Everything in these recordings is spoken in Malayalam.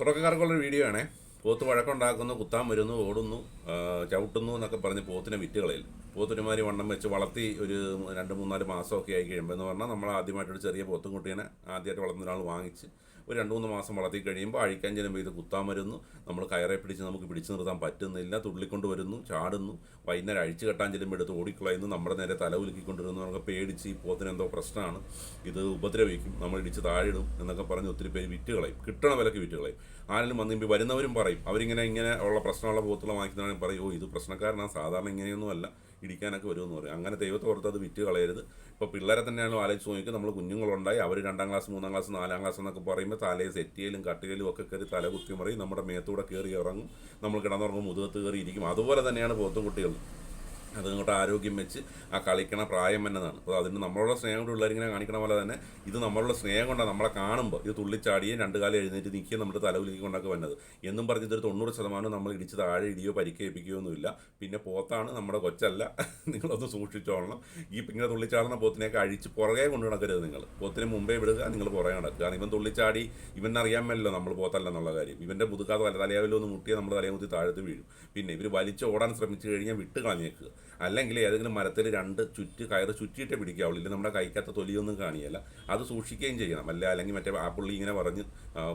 തുടക്കക്കാർക്കുള്ള വീഡിയോ ആണേ. പോത്ത് വഴക്കുണ്ടാക്കുന്നു കുത്താൻ വരുന്നു ഓടുന്നു ചവിട്ടുന്നു എന്നൊക്കെ പറഞ്ഞ് പോത്തിനെ വിറ്റുകളയിൽ പോത്തിനുമാരി വണ്ണം വെച്ച് വളർത്തി ഒരു രണ്ട് മൂന്നാൽ മാസമൊക്കെ ആയി കഴിയുമ്പോൾ എന്ന് പറഞ്ഞാൽ നമ്മൾ ആദ്യമായിട്ടൊരു ചെറിയ പോത്തും കുട്ടീനെ ആദ്യമായിട്ട് വളർന്ന ഒരാൾ വാങ്ങിച്ച് ഒരു രണ്ട് മൂന്ന് മാസം വളർത്തി കഴിയുമ്പോൾ അഴിക്കാൻ ചെല്ലുമ്പോൾ ഇത് കുത്താൻ വരുന്നു. നമ്മൾ കയറെ പിടിച്ച് നമുക്ക് പിടിച്ചു നിർത്താൻ പറ്റുന്നില്ല. തുള്ളിക്കൊണ്ട് വരുന്നു ചാടുന്നു. വൈകുന്നേരം അഴിച്ചു കെട്ടാൻ ചെല്ലുമ്പോൾ എടുത്ത് ഓടിക്കളയുന്നു. നമ്മുടെ നേരെ തല ഉലുക്കിക്കൊണ്ടിരുന്നു നമുക്ക് പേടിച്ച് ഈ പോത്തിന് എന്തോ പ്രശ്നമാണ് ഇത് ഉപദ്രവിക്കും. നമ്മൾ ഇടിച്ച് താഴിടും എന്നൊക്കെ പറഞ്ഞ് ഒത്തിരി പേര് വിറ്റ് കളയും. കിട്ടണ വിലക്ക് വിറ്റ് കളയും. ആരെങ്കിലും വന്ന് ഇപ്പം വരുന്നവരും പറയും. അവരിങ്ങനെ ഇങ്ങനെ ഉള്ള പ്രശ്നമുള്ള പോത്തുള്ള വാങ്ങിക്കുന്നവരും പറയും ഓ ഇത് പ്രശ്നക്കാരനാണ് സാധാരണ ഇങ്ങനെയൊന്നും അല്ല. ഇടിക്കാനൊക്കെ വരുമെന്ന് പറയും. അങ്ങനെ ദൈവത്തെ ഓർത്ത് അത് വിറ്റ് കളയരുത്. ഇപ്പോൾ പിള്ളേരെ തന്നെയാണ് ആലോചിച്ച് നോക്കി നമ്മൾ കുഞ്ഞുങ്ങളുണ്ടായി അവർ രണ്ടാം ക്ലാസ് മൂന്നാം ക്ലാസ് നാലാം ക്ലാസ് എന്നൊക്കെ പറയുമ്പോൾ തലയെ സെറ്റിയിലും കട്ടിലും ഒക്കെ കയറി തല കുത്തി മറിയും നമ്മുടെ മേത്തൂടെ കയറി ഇറങ്ങും. നമ്മൾ കിടന്നുറങ്ങും മുതുകത്ത് കയറി ഇരിക്കും. അതുപോലെ തന്നെയാണ് പോത്തും അതുകൊണ്ട് ആരോഗ്യം വെച്ച് ആ കളിക്കണ പ്രായം എന്നതാണ്. അപ്പോൾ അതിന് നമ്മളുടെ സ്നേഹം കൊണ്ട് പിള്ളേരിങ്ങനെ കാണിക്കണ പോലെ തന്നെ ഇത് നമ്മളുടെ സ്നേഹം കൊണ്ടാണ് നമ്മളെ കാണുമ്പോൾ ഇത് തുള്ളിച്ചാടിയും രണ്ട് കാലം എഴുന്നേറ്റ് നിൽക്കുകയും നമ്മുടെ തലവിലേക്ക് കൊണ്ടൊക്കെ വന്നത്. എന്നും പറഞ്ഞ് ഇതൊരു തൊണ്ണൂറ് ശതമാനം നമ്മൾ ഇടിച്ച് താഴെ ഇടിയോ പരിക്കേൽപ്പിക്കുകയോ ഒന്നുമില്ല. പിന്നെ പോത്താണ് നമ്മുടെ കൊച്ചല്ല. നിങ്ങളൊന്ന് സൂക്ഷിച്ചോളണം ഈ ഇങ്ങനെ തുള്ളിച്ചാടുന്ന പോത്തിനെയൊക്കെ അഴിച്ച് പുറകെ കൊണ്ടു നടക്കരുത് നിങ്ങൾ. പോത്തിന് മുമ്പേ വിടുക നിങ്ങൾ പുറകെ നടക്കുക. കാരണം ഇവൻ തുള്ളിച്ചാടി ഇവനറിയാൻ മേലല്ലോ നമ്മൾ പോത്തല്ല എന്നുള്ള കാര്യം. ഇവന്റെ മുതുക്കാതെ തലയാവിലൊന്ന് തലയാവിലോ മുട്ടിയാൽ നമ്മൾ തലയെ കുത്തി താഴത്ത് വീഴും. പിന്നെ ഇവർ വലിച്ച് ഓടാൻ ശ്രമിച്ചു കഴിഞ്ഞാൽ വിട്ട് കളഞ്ഞേക്കുക. അല്ലെങ്കിൽ ഏതെങ്കിലും മരത്തിൽ രണ്ട് ചുറ്റ് കയറ് ചുറ്റിയിട്ടേ പിടിക്കാവുള്ളൂ. ഇല്ലെങ്കിൽ നമ്മുടെ കൈക്കത്ത തൊലിയൊന്നും കാണിയല്ല. അത് സൂക്ഷിക്കുകയും ചെയ്യണം. അല്ല അല്ലെങ്കിൽ മറ്റേ ആ പുള്ളി ഇങ്ങനെ പറഞ്ഞ്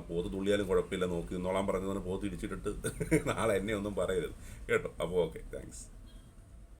പോത്ത് തുള്ളിയാലും കുഴപ്പമില്ല നോക്കി നിന്നോളാൻ പറഞ്ഞതുകൊണ്ട് പോത്ത് ഇടിച്ചിട്ടിട്ട് നാളെ എന്നെ ഒന്നും പറയരുത്. കേട്ടോ? അപ്പോൾ ഓക്കെ താങ്ക്സ്.